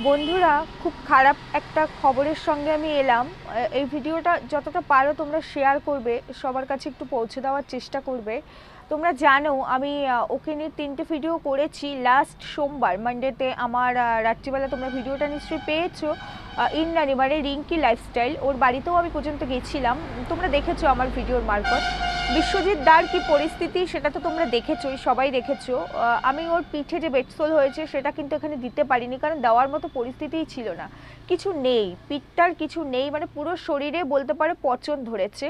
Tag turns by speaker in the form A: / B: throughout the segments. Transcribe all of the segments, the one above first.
A: বন্ধুরা খুব খারাপ একটা খবরের সঙ্গে আমি এলাম। এই ভিডিওটা যতটা পারো তোমরা শেয়ার করবে সবার কাছে একটু পৌঁছে দেওয়ার চেষ্টা করবে। তোমরা জানো আমি ওকে নিয়ে তিনটে ভিডিও করেছি লাস্ট সোমবার। মানডেতে আমার রাত্রিবেলা তোমরা ভিডিওটা নিশ্চয়ই পেয়েছ। আহ, ইন্দ্রাণী মানে রিঙ্কি লাইফস্টাইল ওর বাড়িতেও আমি পর্যন্ত গেছিলাম। তোমরা দেখেছ আমার ভিডিওর মারফত বিশ্বজিৎ দার কি পরিস্থিতি সেটা তো তোমরা দেখেছোই, সবাই দেখেছ। আমি ওর পিঠে যে বেটসোল হয়েছে সেটা কিন্তু এখানে দিতে পারিনি, কারণ দেওয়ার মতো পরিস্থিতিই ছিল না। কিছু নেই, পিঠটার কিছু নেই মানে পুরো শরীরে বলতে পারে পচন ধরেছে।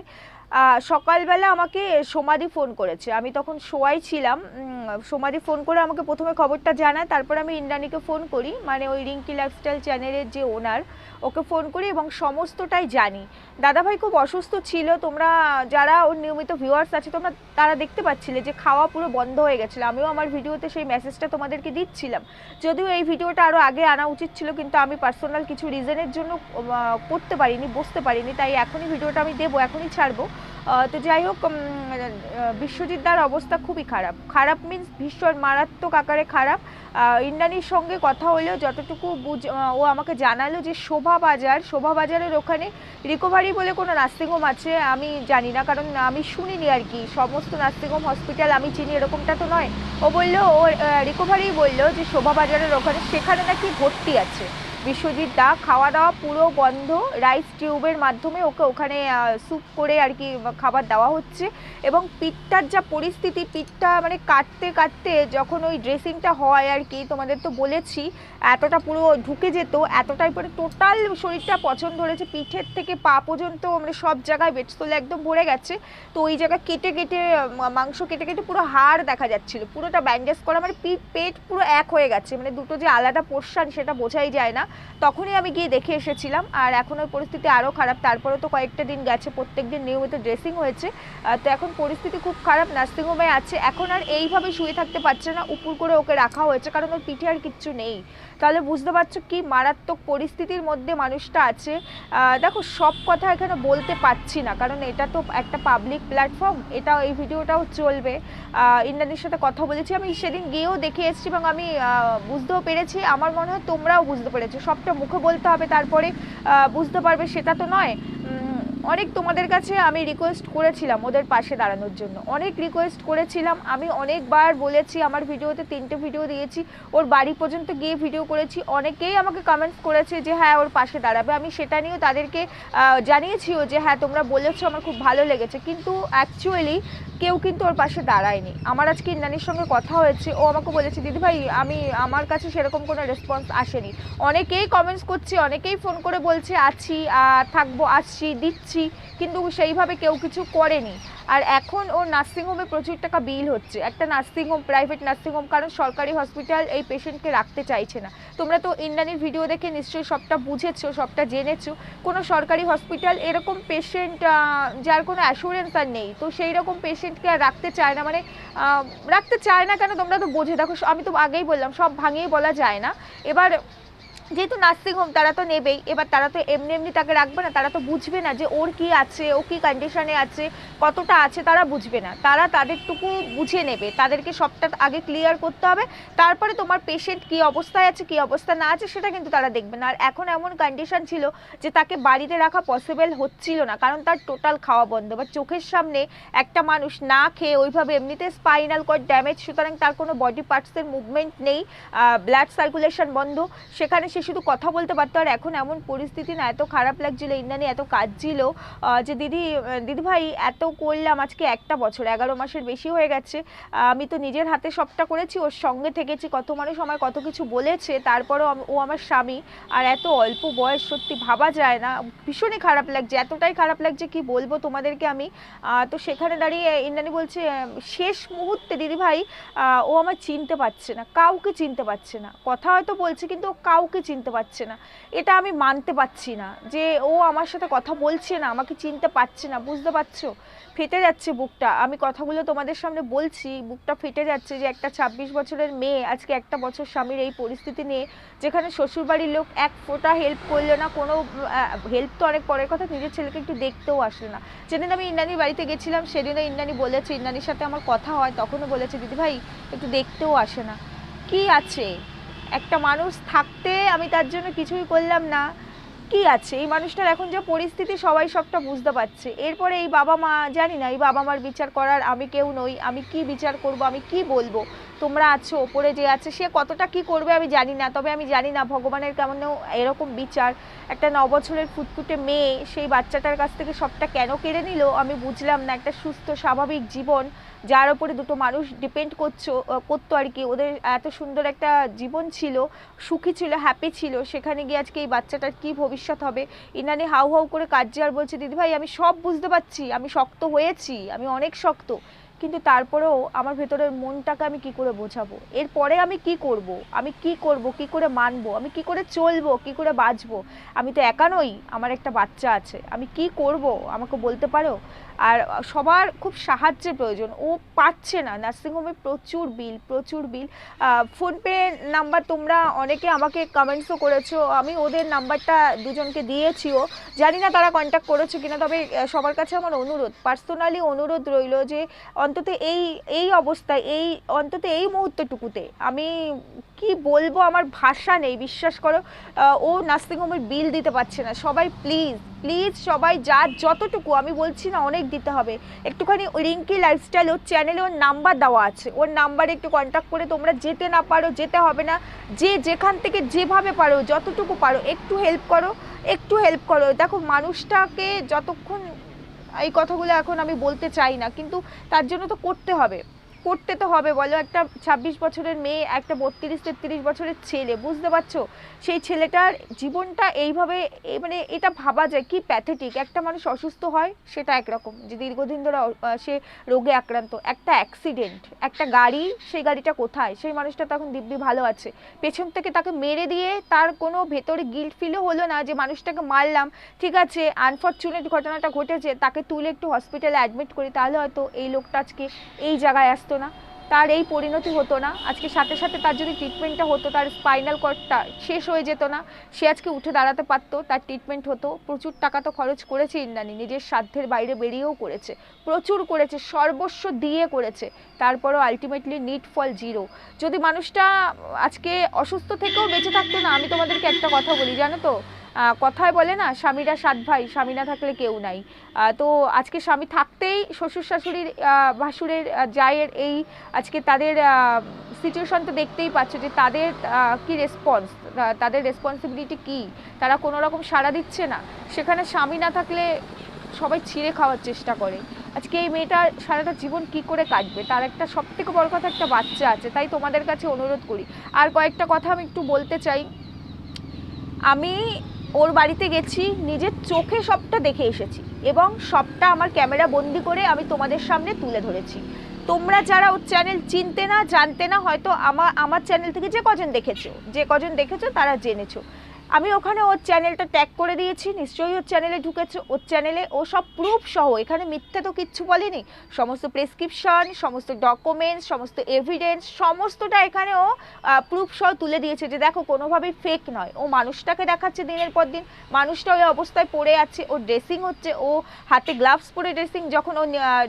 A: সকালবেলা আমাকে সোমাদি ফোন করেছে। আমি তখন শোয়াই ছিলাম সোমাদি ফোন করে আমাকে প্রথমে খবরটা জানায়, তারপর আমি ইন্দ্রাণীকে ফোন করি মানে ওই রিঙ্কি লাইফস্টাইল চ্যানেলের যে ওনার, ওকে ফোন করি এবং সমস্তটাই জানি। দাদাভাই খুব অসুস্থ ছিল, তোমরা যারা ওর নিয়মিত ভিউয়ার্স আছে, তোমরা তারা দেখতে পাচ্ছিলে যে খাওয়া পুরো বন্ধ হয়ে গেছিল। আমিও আমার ভিডিওতে সেই মেসেজটা তোমাদেরকে দিচ্ছিলাম। যদিও এই ভিডিওটা আরও আগে আনা উচিত ছিল, কিন্তু আমি পার্সোনাল কিছু রিজনের জন্য করতে পারিনি, বসতে পারিনি, তাই এখনই ভিডিওটা আমি দেবো, এখনই ছাড়বো। তো যাই হোক বিশ্বজিৎ দার অবস্থা খুবই খারাপ। খারাপ মিন্স ভীষণ মারাত্মক আকারে খারাপ। ইন্দ্রাণীর সঙ্গে কথা হলেও যতটুকু বুঝ ও আমাকে জানালো যে শোভা বাজার, শোভা বাজারের ওখানে রিকভারি বলে কোনো নার্সিংহোম আছে, আমি জানি না, কারণ আমি শুনিনি। আর কি। সমস্ত নার্সিংহোম হসপিটাল আমি চিনি এরকমটা তো নয়। ও বলল, ও রিকভারি বলল যে শোভা বাজারের ওখানে, সেখানে নাকি ভর্তি আছে। বিশ্বজিৎ দা খাওয়া দাওয়া পুরো বন্ধ। রাইস টিউবের মাধ্যমে ওকে ওখানে স্যুপ করে আর কি খাবার দেওয়া হচ্ছে। এবং পিঠটার যা পরিস্থিতি, পিঠটা মানে কাটতে কাটতে যখন ওই ড্রেসিংটা হয় আর কি, তোমাদের তো বলেছি, এতটা পুরো ঢুকে যেত, এতটাই পরে টোটাল শরীরটা পছন্দ ধরেছে পিঠের থেকে পা পর্যন্ত মানে সব জায়গায় বেটস্তলে একদম ভরে গেছে। তো ওই জায়গা কেটে কেটে মাংস কেটে কেটে পুরো হাড় দেখা যাচ্ছিল। পুরোটা ব্যান্ডেজ করা মানে পিঠ পেট পুরো এক হয়ে গেছে। মানে দুটো যে আলাদা পোর্শন সেটা বোঝাই যায় না। তখনই আমি গিয়ে দেখে এসেছিলাম। আর এখন ওই পরিস্থিতি আরও খারাপ। তারপরে তো কয়েকটা দিন গেছে প্রত্যেক দিন নিয়মিত ড্রেসিং হয়েছে। তো এখন পরিস্থিতি খুব খারাপ, নার্সিংহোমে আছে। এখন আর এইভাবে শুয়ে থাকতে পারছে না উপর করে ওকে রাখা হয়েছে, কারণ ওর পিঠে আর কিচ্ছু নেই। তাহলে বুঝতে পারছ কি মারাত্মক পরিস্থিতির মধ্যে মানুষটা আছে। দেখো, সব কথা এখানে বলতে পারছি না, কারণ এটা তো একটা পাবলিক প্ল্যাটফর্ম এটা এই ভিডিওটাও চলবে। ইন্দ্রাণীর সাথে কথা বলেছি। আমি সেদিন গিয়েও দেখে এসেছি এবং আমি বুঝতেও পেরেছি। আমার মনে হয় তোমরাও বুঝতে পেরেছ। সবটা মুখে বলতে হবে, তারপরে বুঝতে পারবে সেটা তো নয়। অনেক তোমাদের কাছে আমি রিকোয়েস্ট করেছিলাম ওদের পাশে দাঁড়ানোর জন্য। অনেক রিকোয়েস্ট করেছিলাম, আমি অনেকবার বলেছি, আমার ভিডিওতে তিনটে ভিডিও দিয়েছি, ওর বাড়ি পর্যন্ত গিয়ে ভিডিও করেছি। অনেকেই আমাকে কমেন্টস করেছে যে হ্যাঁ ওর পাশে দাঁড়াবে। আমি সেটা নিয়েও তাদেরকে জানিয়েছিও যে হ্যাঁ তোমরা বলেছ, আমার খুব ভালো লেগেছে। কিন্তু অ্যাকচুয়ালি কেউ কিন্তু ওর পাশে দাঁড়ায়নি। আমার আজকে ইন্দ্রাণীর সঙ্গে কথা হয়েছে, ও আমাকে বলেছে, দিদি ভাই, আমি, আমার কাছে সেরকম কোনো রেসপন্স আসেনি। অনেকেই কমেন্টস করছে, অনেকেই ফোন করে বলছে, আছি থাকব, আসছি, দিচ্ছি। কিন্তু সেইভাবে কেউ কিছু করেনি। আর এখন ওর নার্সিংহোমে প্রচুর টাকা বিল হচ্ছে। একটা নার্সিংহোম প্রাইভেট নার্সিংহোম কারণ সরকারি হসপিটাল এই পেশেন্টকে রাখতে চাইছে না। তোমরা তো ইন্দ্রাণীর ভিডিও দেখে নিশ্চয়ই সবটা বুঝেছ, সবটা জেনেছো। কোনো সরকারি হসপিটাল এরকম পেশেন্ট যার কোনো অ্যাসুরেন্স আর নেই। তো সেই রকম পেশেন্টকে আর রাখতে চায় না। মানে রাখতে চায় না কেন তোমরা তো বোঝে। দেখো, আমি তো আগেই বললাম, সব ভাঙিয়ে বলা যায় না। এবার যেহেতু নার্সিং হোম তারা তো নেবেই, এবার তারা তো এমনি এমনি তাকে রাখবে না, তারা তো বুঝবে না যে ওর কি আছে, ও কি কন্ডিশনে আছে, কতটা আছে তারা বুঝবে না। তারা তাদেরটুকু বুঝে নেবে, তাদেরকে সবটা আগে ক্লিয়ার করতে হবে, তারপরে তোমার পেশেন্ট কি অবস্থায় আছে, কি অবস্থা না আছে, সেটা কিন্তু তারা দেখবে না। আর এখন এমন কন্ডিশন ছিল যে তাকে বাড়িতে রাখা পসিবল হচ্ছিল না, কারণ তার টোটাল খাওয়া বন্ধ। বা চোখের সামনে একটা মানুষ না খেয়ে ওইভাবে এমনিতে স্পাইনাল কর্ড ড্যামেজ সুতরাং তার কোনো বডি পার্টসের মুভমেন্ট নেই ব্লাড সার্কুলেশন বন্ধ। সেখানে সে শুধু কথা বলতে পারতো আর এখন এমন পরিস্থিতি না, এত খারাপ লাগছিল, ইন্দ্রাণী এত কাঁদছিল যে দিদি দিদি ভাই এত করলাম আজকে একটা বছর, এগারো মাসের বেশি হয়ে গেছে আমি তো নিজের হাতে সবটা করেছি, ওর সঙ্গে থেকেছি, কত মানুষ আমার কত কিছু বলেছে, তারপরেও ও আমার স্বামী, আর এত অল্প বয়স সত্যি ভাবা যায় না, ভীষণই খারাপ লাগছে, এতটাই খারাপ লাগছে কি বলব তোমাদেরকে আমি তো সেখানে দাঁড়িয়ে ইন্দ্রাণী বলছে, শেষ মুহূর্তে দিদি ভাই ও আমার চিনতে পারছে না, কাউকে চিনতে পারছে না, কথা হয়তো বলছে কিন্তু কাউকে চিনতে পারছে না। এটা আমি মানতে পারছি না যে ও আমার সাথে কথা বলছে না, আমাকে চিনতে পারছে না, বুঝতে পারছ? ফেটে যাচ্ছে বুকটা। আমি কথাগুলো তোমাদের সামনে বলছি, বুকটা ফেটে যাচ্ছে যে একটা ছাব্বিশ বছরের মেয়ে, আজকে একটা বছর স্বামীর এই পরিস্থিতি নিয়ে যেখানে শ্বশুরবাড়ির লোক এক ফোঁটা হেল্প করল না, কোনো হেল্প তো অনেক পরের কথা, নিজের ছেলেকে একটু দেখতেও আসলো না। যেদিন আমি ইন্দ্রাণীর বাড়িতে গেছিলাম, সেদিনও ইন্দ্রাণী বলেছে ইন্দানির সাথে আমার কথা হয়, তখনও বলেছে দিদি ভাই একটু দেখতেও আসে না। কি আছে? একটা মানুষ থাকতে আমি তার জন্য কিছুই করলাম না। কি আছে? এই মানুষটার এখন যে পরিস্থিতি, সবাই সবটা বুঝতে পারছে। এরপরে এই বাবা মা, জানি না, এই বাবা মার বিচার করার আমি কেউ নই, আমি কি বিচার করব, আমি কি বলব? তোমরা আছো, ওপরে যে আছে, সে কতটা কি করবে আমি জানি না, তবে আমি জানি না ভগবানের কেমনও এরকম বিচার। একটা ন বছরের ফুটফুটে মেয়ে, সেই বাচ্চাটার কাছ থেকে সবটা কেন কেড়ে নিল, আমি বুঝলাম না। একটা সুস্থ, স্বাভাবিক জীবন যার উপরে দুটো মানুষ ডিপেন্ড করছ করতো আর কি। ওদের এত সুন্দর একটা জীবন ছিল, সুখী ছিল হ্যাপি ছিল। সেখানে গিয়ে আজকে এই বাচ্চাটার কি ভবিষ্যৎ হবে? ইনানি হাউ হাউ করে কাজে আর বলছে দিদিভাই আমি সব বুঝতে পারছি। আমি শক্ত হয়েছি। আমি অনেক শক্ত। কিন্তু তারপরেও আমার ভেতরের মনটাকে আমি কি করে বোঝাবো? এরপরে আমি কি করব? আমি কি করব? কি করে মানবো? আমি কি করে চলবো? কি করে বাঁচবো? আমি তো একা নই। আমার একটা বাচ্চা আছে। আমি কি করব? আমাকে বলতে পারো? আর সবার খুব সাহায্যের প্রয়োজন। ও পাচ্ছে না। নার্সিংহোমে প্রচুর বিল প্রচুর বিল। ফোনপে নাম্বার তোমরা অনেকে আমাকে কমেন্টসও করেছ। আমি ওদের নাম্বারটা দুজনকে দিয়েছিও। জানি না তারা কন্ট্যাক্ট করেছ কিনা, তবে সবার কাছে আমার অনুরোধ পার্সোনালি অনুরোধ রইল যে, অন্তত এই এই অবস্থায়, এই, অন্তত এই মুহূর্তটুকুতে আমি কি বলব? আমার ভাষা নেই, বিশ্বাস করো। ও নার্সিংহোমের বিল দিতে পারছে না। সবাই প্লিজ প্লিজ সবাই যার যতটুকু, আমি বলছি না অনেক দিতে হবে। একটুখানি রিঙ্কি লাইফস্টাইল ওর চ্যানেলে ওর নাম্বার দেওয়া আছে। ওর নাম্বারে একটু কন্ট্যাক্ট করে তোমরা যেতে না পারো, যেতে হবে না। যে যেখান থেকে যেভাবে পারো, যতটুকু পারো, একটু হেল্প করো, একটু হেল্প করো। দেখো, মানুষটাকে যতক্ষণ এই কথাগুলো এখন আমি বলতে চাই না, কিন্তু তার জন্য তো করতে হবে। করতে তো হবে, বলো। একটা ছাব্বিশ বছরের মেয়ে, একটা বত্রিশ, তেত্রিশ বছরের ছেলে, বুঝতে পারছ? সেই ছেলেটার জীবনটা এইভাবে মানে এটা ভাবা যায়, কি প্যাথেটিক একটা মানুষ অসুস্থ হয়, সেটা একরকম। যে দীর্ঘদিন ধরে সে রোগে আক্রান্ত। একটা অ্যাক্সিডেন্ট একটা গাড়ি, সেই গাড়িটা কোথায়? সেই মানুষটা তখন দিব্যি ভালো আছে। পেছন থেকে তাকে মেরে দিয়ে তার কোনো ভেতরে গিল্ট ফিলও হলো না যে মানুষটাকে মারলাম। ঠিক আছে আনফর্চুনেট ঘটনাটা ঘটেছে, তাকে তুলে একটু হসপিটালে অ্যাডমিট করি, তাহলে হয়তো এই লোকটা আজকে এই জায়গায় আসতো না, তার এই পরিণতি হতো না। আজকে সাথে সাথে তার যদি ট্রিটমেন্টটা হতো, তার স্পাইনাল কর্ডটা শেষ হয়ে যেত না, সে আজকে উঠে দাঁড়াতে পারতো, তার ট্রিটমেন্ট হতো। প্রচুর টাকা তো খরচ করেছে ইন্দ্রাণী, নিজের সাধ্যের বাইরে বেরিয়েও করেছে। প্রচুর করেছে, সর্বস্ব দিয়ে করেছে। তারপরও আলটিমেটলি নিট ফল জিরো যদি মানুষটা আজকে অসুস্থ থেকেও বেঁচে থাকতো না, আমি তোমাদেরকে একটা কথা বলি, জানো তো? কথায় বলে না, স্বামীরা সাত ভাই স্বামী না থাকলে কেউ নাই। তো আজকে স্বামী থাকতেই শ্বশুর শাশুড়ির ভাসুরের জায়ের এই আজকে তাদের সিচুয়েশন তো দেখতেই পাচ্ছ যে তাদের কি রেসপন্স তাদের রেসপন্সিবিলিটি কি? তারা কোনো রকম সাড়া দিচ্ছে না। সেখানে স্বামী না থাকলে সবাই ছিঁড়ে খাওয়ার চেষ্টা করে। আজকে এই মেয়েটার সারাটা জীবন কি করে কাটবে? তার একটা সব থেকে বড় কথা একটা বাচ্চা আছে, তাই তোমাদের কাছে অনুরোধ করি। আর কয়েকটা কথা আমি একটু বলতে চাই। আমি ওর বাড়িতে গেছি, নিজের চোখে সবটা দেখে এসেছি এবং সবটা আমার ক্যামেরা বন্দি করে আমি তোমাদের সামনে তুলে ধরেছি। তোমরা যারা ওর চ্যানেল চিনতে না, জানতে না, হয়তো আমার আমার চ্যানেল থেকে যে কজন দেখেছ, যে কজন দেখেছ তারা জেনেছো। আমি ওখানে ওর চ্যানেলটা ট্যাগ করে দিয়েছি, নিশ্চয়ই ওর চ্যানেলে ঢুকেছে, ওর চ্যানেলে ও সব প্রুফ সহ, এখানে মিথ্যে তো কিচ্ছু বলেনি। সমস্ত প্রেসক্রিপশন সমস্ত ডকুমেন্টস সমস্ত এভিডেন্স সমস্তটা এখানে ও প্রুফ সহ তুলে দিয়েছে যে দেখো কোনোভাবেই ফেক নয়। ও মানুষটাকে দেখাচ্ছে দিনের পর দিন, মানুষটা ওই অবস্থায় পড়ে আছে ও ড্রেসিং হচ্ছে, ও হাতে গ্লাভস পরে ড্রেসিং যখন ও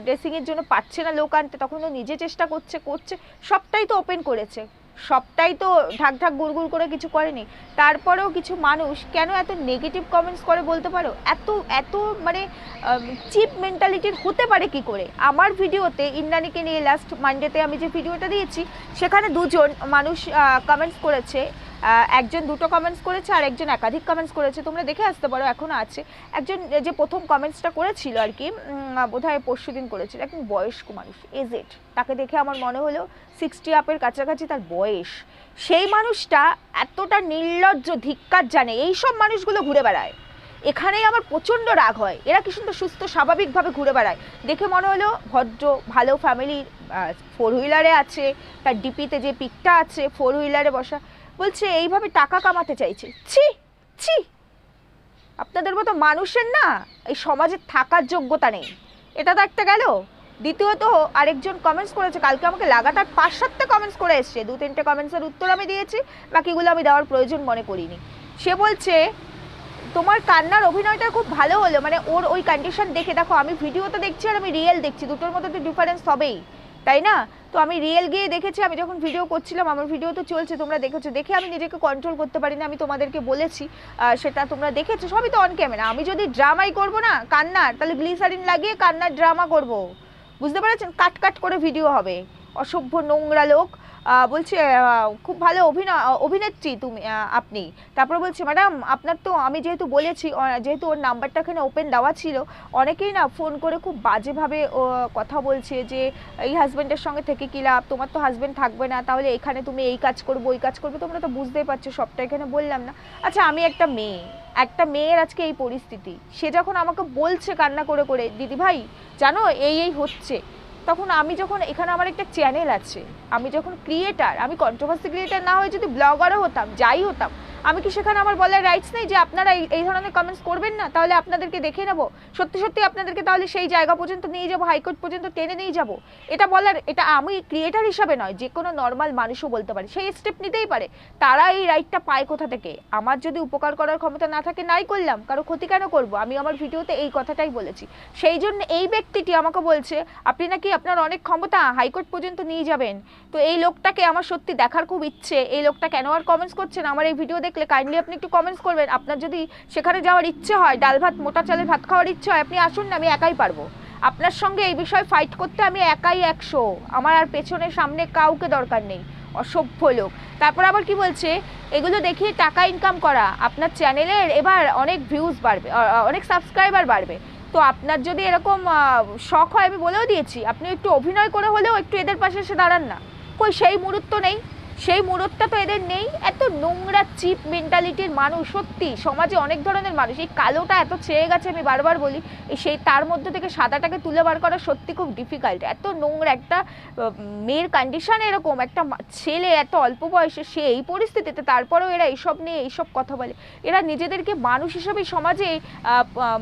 A: ড্রেসিংয়ের জন্য পাচ্ছে না লোক আনতে, তখন ও নিজে চেষ্টা করছে করছে, সবটাই তো ওপেন করেছে। সবটাই তো ঢাক ঢাক গুড় করে কিছু করেনি। তারপরেও কিছু মানুষ কেন এত নেগেটিভ কমেন্টস করে বলতে পারো? এত এত মানে চিপ মেন্টালিটির হতে পারে কি করে? আমার ভিডিওতে ইন্দ্রাণীকে নিয়ে লাস্ট মানডেতে আমি যে ভিডিওটা দিয়েছি, সেখানে দুজন মানুষ কমেন্টস করেছে। একজন দুটো কমেন্টস করেছে, আর একজন একাধিক কমেন্টস করেছে। তোমরা দেখে আসতে পারো এখনও আছে। একজন যে প্রথম কমেন্টসটা করেছিল আর কি বোধ হয় পরশু দিন করেছিল, একজন বয়স্ক মানুষ এজেড তাকে দেখে আমার মনে হলো সিক্সটি আপের কাছাকাছি তার বয়স। সেই মানুষটা এতটা নির্লজ্জ, ধিক্কার জানে, এইসব মানুষগুলো ঘুরে বেড়ায়। এখানেই আমার প্রচণ্ড রাগ হয়। এরা কি সুন্দর সুস্থ, স্বাভাবিকভাবে ঘুরে বেড়ায়। দেখে মনে হলো ভদ্র, ভালো ফ্যামিলির ফোর হুইলারে আছে, তার ডিপিতে যে পিকটা আছে ফোর হুইলারে বসা। বলছে, এইভাবে টাকা কামাতে চাইছে। ছি ছি। আপনাদের মতো মানুষের না এই সমাজে থাকার যোগ্যতা নেই। এটা তো একটা গেল। দ্বিতীয়ত, আরেকজন কমেন্টস করেছে, কালকে আমাকে লাগাতার পাঁচ সাতটা কমেন্টস করে এসছে। দু তিনটে কমেন্টসের উত্তর আমি দিয়েছি, বাকিগুলো আমি দেওয়ার প্রয়োজন মনে করিনি। সে বলছে, তোমার কান্নার অভিনয়টা খুব ভালো হলো। মানে ওর ওই কন্ডিশন দেখে দেখো, আমি ভিডিও তো দেখছি আর আমি রিয়েল দেখছি। দুটোর মধ্যে তো ডিফারেন্স হবেই। তাই না? তো আমি রিয়েল গিয়ে দেখেছি, আমি যখন ভিডিও করছিলাম, আমার ভিডিও তো চলছে, তোমরা দেখেছ। দেখে আমি নিজেকে কন্ট্রোল করতে পারি না আমি তোমাদেরকে বলেছি সেটা তোমরা দেখেছ, সবই তো অন ক্যামেরা আমি যদি ড্রামাই করব না, কান্নার, তাহলে গ্লিসারিন লাগিয়ে কান্নার ড্রামা করব। বুঝতে পেরেছেন? কাট কাট করে ভিডিও হবে। অসভ্য নোংরা লোক। বলছে খুব ভালো অভিনয় অভিনেত্রী তুমি আপনি। তারপর বলছে, ম্যাডাম, আপনার তো, আমি যেহেতু বলেছি যেহেতু ওর নাম্বারটা এখানে ওপেন দেওয়া ছিল, অনেকেই না ফোন করে খুব বাজেভাবে কথা বলছে যে, এই হাজব্যান্ডের সঙ্গে থেকে কি লাভ? তোমার তো হাজব্যান্ড থাকবে না, তাহলে এখানে তুমি এই কাজ করব, ওই কাজ করবে, তোমরা তো বুঝতেই পারছ, সবটা এখানে বললাম না। আচ্ছা আমি একটা মেয়ে, একটা মেয়ের আজকে এই পরিস্থিতি। সে যখন আমাকে বলছে কান্না করে করে দিদি ভাই জানো, এই এই হচ্ছে। তখন আমি যখন এখানে আমার একটা চ্যানেল আছে, আমি যখন ক্রিয়েটার আমি কন্ট্রোভার্সি ক্রিয়েটার না হয়ে যদি ব্লগারও হতাম, যাই হতাম, আমি কি সেখানে আমার বলার রাইটস নেই যে আপনারা এই ধরনের কমেন্টস করবেন না? তাহলে আপনাদেরকে দেখে নেব। সত্যি সত্যি আপনাদেরকে তাহলে সেই জায়গা পর্যন্ত নিয়ে যাব হাইকোর্ট পর্যন্ত টেনে নিয়ে যাব। এটা বলার, এটা আমি ক্রিয়েটার হিসাবে নয়, যে কোনো নর্মাল মানুষও বলতে পারে। সেই স্টেপ নিতেই পারে। তারা এই রাইটটা পায় কোথা থেকে? আমার যদি উপকার করার ক্ষমতা না থাকে, নাই করলাম। কারও ক্ষতি কেন করব? আমি আমার ভিডিওতে এই কথাটাই বলেছি। সেই জন্য এই ব্যক্তিটি আমাকে বলছে, আপনি নাকি আপনার অনেক ক্ষমতা হাইকোর্ট পর্যন্ত নিয়ে যাবেন। তো এই লোকটাকে আমার সত্যি দেখার খুব ইচ্ছে। এই লোকটা কেন আর কমেন্টস করছেন আমার এই ভিডিও দেখলে কাইন্ডলি আপনি একটু কমেন্টস করবেন। আপনার যদি সেখানে যাওয়ার ইচ্ছে হয়, ডাল ভাত, মোটা চালের ভাত খাওয়ার ইচ্ছে হয়, আপনি আসুন না, আমি একাই পারব। আপনার সঙ্গে এই বিষয়ে ফাইট করতে আমি একাই একশো। আমার আর পেছনে সামনে কাউকে দরকার নেই। অসভ্য লোক। তারপর আবার কি বলছে? এগুলো দেখিয়ে টাকা ইনকাম করা। আপনার চ্যানেলের এবার অনেক ভিউজ বাড়বে অনেক সাবস্ক্রাইবার বাড়বে। তো আপনার যদি এরকম শখ হয় আমি বলেও দিয়েছি, আপনি একটু অভিনয় করে হলেও একটু এদের পাশে এসে দাঁড়ান না। কই, সেই মুহূর্ত নেই। সেই মুহূর্তটা তো এদের নেই। এত নোংরা, চিপ মেন্টালিটির মানুষ, সত্যি, সমাজে অনেক ধরনের মানুষ। এই কালোটা এত ছেয়ে গেছে, আমি বারবার বলি সেই তার মধ্যে থেকে সাদাটাকে তুলে বার করা সত্যি খুব ডিফিকাল্ট এত নোংরা একটা মেয়ের কন্ডিশন এরকম, একটা ছেলে এত অল্প বয়সে, সে এই পরিস্থিতিতে, তারপরেও এরা এইসব নিয়ে এইসব কথা বলে। এরা নিজেদেরকে মানুষ হিসেবে সমাজে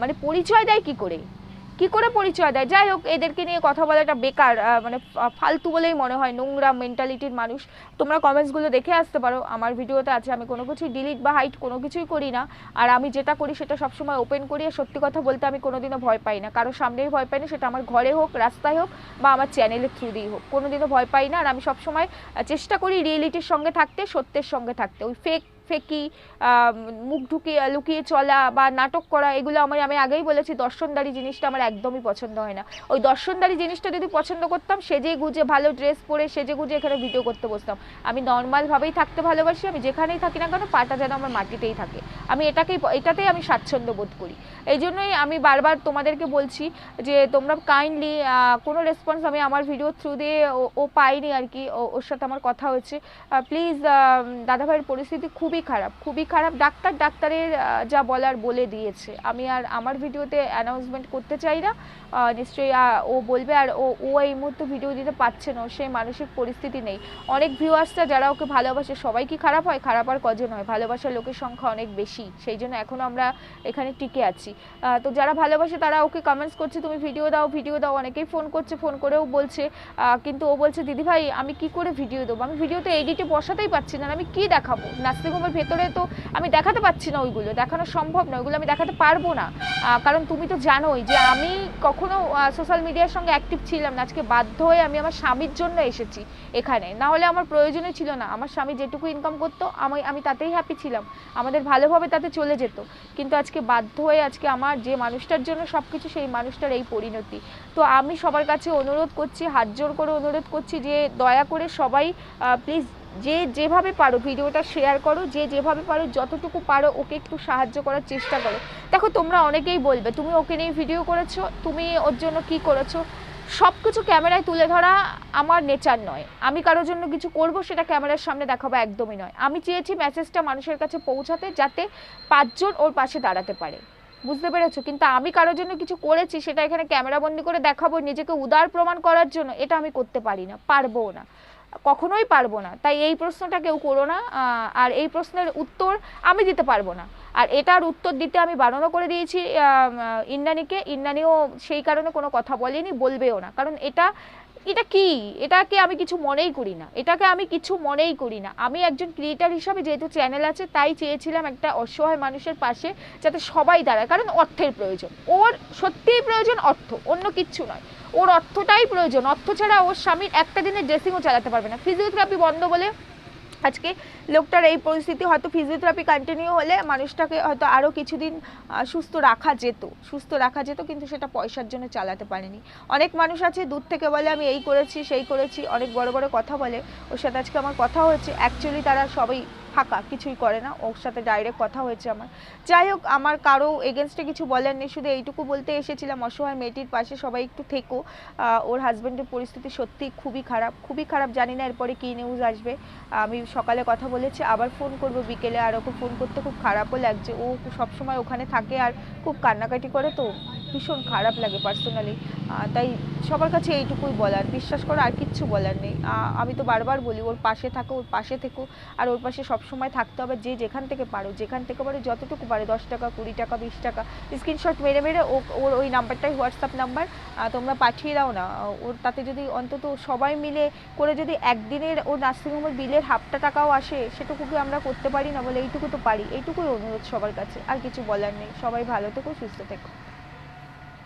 A: মানে পরিচয় দেয় কি করে? কি করে পরিচয় দেয়? যাই হোক, এদেরকে নিয়ে কথা বলাটা বেকার মানে ফালতু বলেই মনে হয় নোংরা মেন্টালিটির মানুষ। তোমরা কমেন্টসগুলো দেখে আসতে পারো। আমার ভিডিওতে আছে, আমি কোনো কিছুই ডিলিট বা হাইট কোনো কিছুই করি না। আর আমি যেটা করি, সেটা সবসময় ওপেন করি। আর সত্যি কথা বলতে, আমি কোনোদিনও ভয় পাই না। কারও সামনেই ভয় পাই না, সেটা আমার ঘরে হোক, রাস্তায় হোক, বা আমার চ্যানেলের থ্রু দিয়েই হোক। কোনোদিনও ভয় পাই না। আর আমি সবসময় চেষ্টা করি রিয়েলিটির সঙ্গে থাকতে, সত্যের সঙ্গে থাকতে। ওই ফেক ফেকি মুখ ঢুকিয়ে, লুকিয়ে চলা বা নাটক করা, এগুলো আমার আমি আগেই বলেছি, দর্শনদারি জিনিসটা আমার একদমই পছন্দ হয় না। ওই দর্শনদারি জিনিসটা যদি পছন্দ করতাম সেজে গুজে, ভালো ড্রেস পরে সেজে গুজে এখানে ভিডিও করতে বসতাম। আমি নর্মালভাবেই থাকতে ভালোবাসি, আমি যেখানেই থাকি না কেন, পাটা যেন আমার মাটিতেই থাকে। আমি এটাকেই, এটাতেই আমি স্বাচ্ছন্দ্য বোধ করি। এই জন্যই আমি বারবার তোমাদেরকে বলছি যে, তোমরা কাইন্ডলি কোনো রেসপন্স আমি আমার ভিডিও থ্রু দিয়ে ও- পাইনি আর কি ওর সাথে আমার কথা হয়েছে। প্লিজ দাদাভাইয়ের পরিস্থিতি খুবই খারাপ খুবই খারাপ। ডাক্তার ডাক্তারের যা বলার বলে দিয়েছে। আমি আর আমার ভিডিওতে অ্যানাউন্সমেন্ট করতে চাই না। নিশ্চয়ই ও বলবে আর ও ও এই মুহূর্তে ভিডিও দিতে পারছে না। সেই মানসিক পরিস্থিতি নেই। অনেক ভিউয়ার্সরা যারা ওকে ভালোবাসে, সবাই কি খারাপ হয়? খারাপ আর কজন হয় ভালোবাসার লোকের সংখ্যা অনেক বেশি। সেই জন্য এখনও আমরা এখানে টিকে আছি। তো যারা ভালোবাসে, তারা ওকে কমেন্টস করছে, তুমি ভিডিও দাও ভিডিও দাও। অনেকেই ফোন করছে ফোন করেও বলছে। কিন্তু ও বলছে, দিদি ভাই, আমি কি করে ভিডিও দেবো? আমি ভিডিওতে এডিটে বসাতেই পারছি না। আমি কি দেখাবো? নার্সিংহোমের ভেতরে তো আমি দেখাতে পারছি না ওইগুলো, দেখানো সম্ভব না, ওইগুলো আমি দেখাতে পারব না। কারণ তুমি তো জানোই যে আমি কখনো সোশ্যাল মিডিয়ার সঙ্গে অ্যাক্টিভ ছিলাম না, আজকে বাধ্য হয়ে আমি আমার স্বামীর জন্য এসেছি এখানে। না হলে আমার প্রয়োজনই ছিল না, আমার স্বামী যেটুকু ইনকাম করতো, আমি আমি তাতেই হ্যাপি ছিলাম, আমাদের ভালোভাবে তাতে চলে যেত। কিন্তু আজকে বাধ্য হয়ে আজকে আমার যে মানুষটার জন্য সব কিছু সেই মানুষটার এই পরিণতি। তো আমি সবার কাছে অনুরোধ করছি, হাত জোর করে অনুরোধ করছি যে দয়া করে সবাই প্লিজ যে যেভাবে পারো, ভিডিওটা শেয়ার করো, যে যেভাবে পারো, যতটুকু পারো ওকে একটু সাহায্য করার চেষ্টা করো। দেখো, তোমরা অনেকেই বলবে, তুমি ওকে নিয়ে ভিডিও করেছ, তুমি ওর জন্য কি করেছ? সব কিছু ক্যামেরায় তুলে ধরা আমার নেচার নয়। আমি কারোর জন্য কিছু করব, সেটা ক্যামেরার সামনে দেখাবো একদমই নয়। আমি চেয়েছি মেসেজটা মানুষের কাছে পৌঁছাতে, যাতে পাঁচজন ওর পাশে দাঁড়াতে পারে। বুঝতে পেরেছ? কিন্তু আমি কারোর জন্য কিছু করেছি, সেটা এখানে ক্যামেরাবন্দি করে দেখাবো, নিজেকে উদার প্রমাণ করার জন্য, এটা আমি করতে পারি না পারব না। কখনোই পারব না। তাই এই প্রশ্নটা কেউ করো না আর এই প্রশ্নের উত্তর আমি দিতে পারব না। আর এটার উত্তর দিতে আমি বারণও করে দিয়েছি ইন্দ্রাণীকে। ইন্দ্রাণীও সেই কারণে কোনো কথা বলেনি, বলবেও না। কারণ এটা এটা কি? এটাকে আমি কিছু মনেই করি না। এটাকে আমি কিছু মনেই করি না। আমি একজন ক্রিয়েটার হিসাবে যেহেতু চ্যানেল আছে, তাই চেয়েছিলাম একটা অসহায় মানুষের পাশে যাতে সবাই দাঁড়ায়। কারণ অর্থের প্রয়োজন। ওর সত্যিই প্রয়োজন অর্থ, অন্য কিচ্ছু নয়। ওর অর্থটাই প্রয়োজন। অর্থ ছাড়া ওর স্বামীর একটা দিনের ড্রেসিংও চালাতে পারবে না। ফিজিওথেরাপি বন্ধ বলে আজকে লোকটার এই পরিস্থিতি, হয়তো ফিজিওথেরাপি কন্টিনিউ হলে মানুষটাকে হয়তো আরও কিছুদিন সুস্থ রাখা যেত, সুস্থ রাখা যেত, কিন্তু সেটা পয়সার জন্য চালাতে পারেনি। অনেক মানুষ আছে, দূর থেকে বলে, আমি এই করেছি, সেই করেছি। অনেক বড় বড় কথা বলে, ওর সাথে আজকে আমার কথা হয়েছে। অ্যাকচুয়ালি তারা সবাই ফাঁকা, কিছুই করে না। ওর সাথে ডাইরেক্ট কথা হয়েছে আমার। যাই হোক, আমার কারও এগেনস্টে কিছু বলার নেই। শুধু এইটুকু বলতে এসেছিলাম, অসহায় মেয়েটির পাশে সবাই একটু থেকো। ওর হাজব্যান্ডের পরিস্থিতি সত্যি খুবই খারাপ। খুবই খারাপ, জানি না এরপরে কী নিউজ আসবে। আমি সকালে কথা বলেছি, আবার ফোন করব বিকেলে। আর ওকে ফোন করতে খুব খারাপও লাগছে। ও সবসময় ওখানে থাকে আর খুব কান্নাকাটি করে তো। ভীষণ খারাপ লাগে পার্সোনালি তাই সবার কাছে এইটুকুই বলার, বিশ্বাস করো আর কিচ্ছু বলার নেই। আমি তো বারবার বলি, ওর পাশে থাকো, ওর পাশে থেকো, আর ওর পাশে সবসময় থাকতে হবে যে যেখান থেকে পারো। যেখান থেকে পারো, যতটুকু পারে, দশ টাকা, কুড়ি টাকা, বিশ টাকা স্ক্রিনশট মেরে মেরে ওর ওই নাম্বারটাই হোয়াটসঅ্যাপ নাম্বার তোমরা পাঠিয়ে দাও না। ওর তাতে যদি অন্তত সবাই মিলে করে যদি একদিনের ও নার্সিংহোমের বিলের হাফটা টাকাও আসে সেটুকু কি আমরা করতে পারি না বলে এইটুকু তো পারি। এইটুকুই অনুরোধ সবার কাছে, আর কিছু বলার নেই। সবাই ভালো থেকো, সুস্থ থেকো।